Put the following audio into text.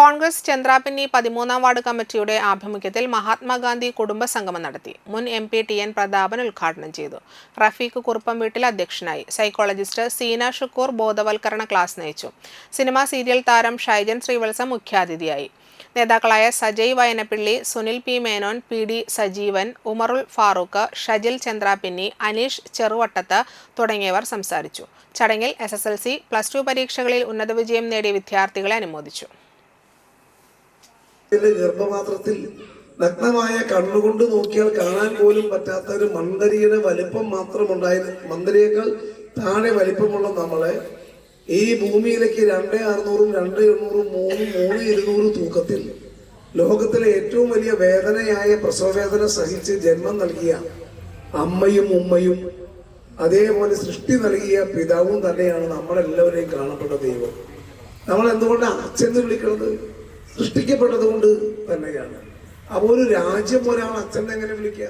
കോൺഗ്രസ് ചന്ദ്രാപിന്നി പതിമൂന്നാം വാർഡ് കമ്മിറ്റിയുടെ ആഭിമുഖ്യത്തിൽ മഹാത്മാഗാന്ധി കുടുംബ സംഗമം നടത്തി. മുൻ M P T N Prathapan ഉദ്ഘാടനം ചെയ്തു. റഫീഖ് കുറുപ്പം വീട്ടിൽ അധ്യക്ഷനായി. സൈക്കോളജിസ്റ്റ് സീന ഷുക്കൂർ ബോധവൽക്കരണ ക്ലാസ് നയിച്ചു. സിനിമാ സീരിയൽ താരം ഷൈജൻ ശ്രീവത്സം മുഖ്യാതിഥിയായി. നേതാക്കളായ Sajay Vayanappilly Sunil P Menon P D Sajeevan Umarul Farooq Shajil Chandrapinni Aneesh Cheruvattath തുടങ്ങിയവർ സംസാരിച്ചു. ചടങ്ങിൽ S S L C plus two പരീക്ഷകളിൽ ഉന്നത വിജയം നേടിയ വിദ്യാർത്ഥികളെ അനുമോദിച്ചു. ഗർഭപാത്രത്തിൽ നഗ്നമായ കണ്ണുകൊണ്ട് നോക്കിയാൽ കാണാൻ പോലും പറ്റാത്ത ഒരു മന്ദരിയുടെ വലിപ്പം മാത്രമുണ്ടായിരുന്നു മന്ദരിയേക്കാൾ താഴെ വലിപ്പമുള്ള നമ്മളെ ഈ ഭൂമിയിലേക്ക് രണ്ട് അറുന്നൂറും രണ്ട് എണ്ണൂറും മൂന്ന് മൂന്ന് ഇരുന്നൂറ് തൂക്കത്തിൽ ലോകത്തിലെ ഏറ്റവും വലിയ വേദനയായ പ്രസവവേദന സഹിച്ച് ജന്മം നൽകിയ അമ്മയും ഉമ്മയും അതേപോലെ സൃഷ്ടി നൽകിയ പിതാവും തന്നെയാണ് നമ്മളെല്ലാവരെയും കാണപ്പെട്ട ദൈവം. നമ്മൾ എന്തുകൊണ്ടാണ് അച്ഛൻ വിളിക്കുന്നത് സൃഷ്ടിക്കപ്പെട്ടത് കൊണ്ട് തന്നെയാണ്. അപ്പോൾ ഒരു രാജ്യം ഒരാൾ അച്ഛൻ എങ്ങനെ വിളിക്കുക?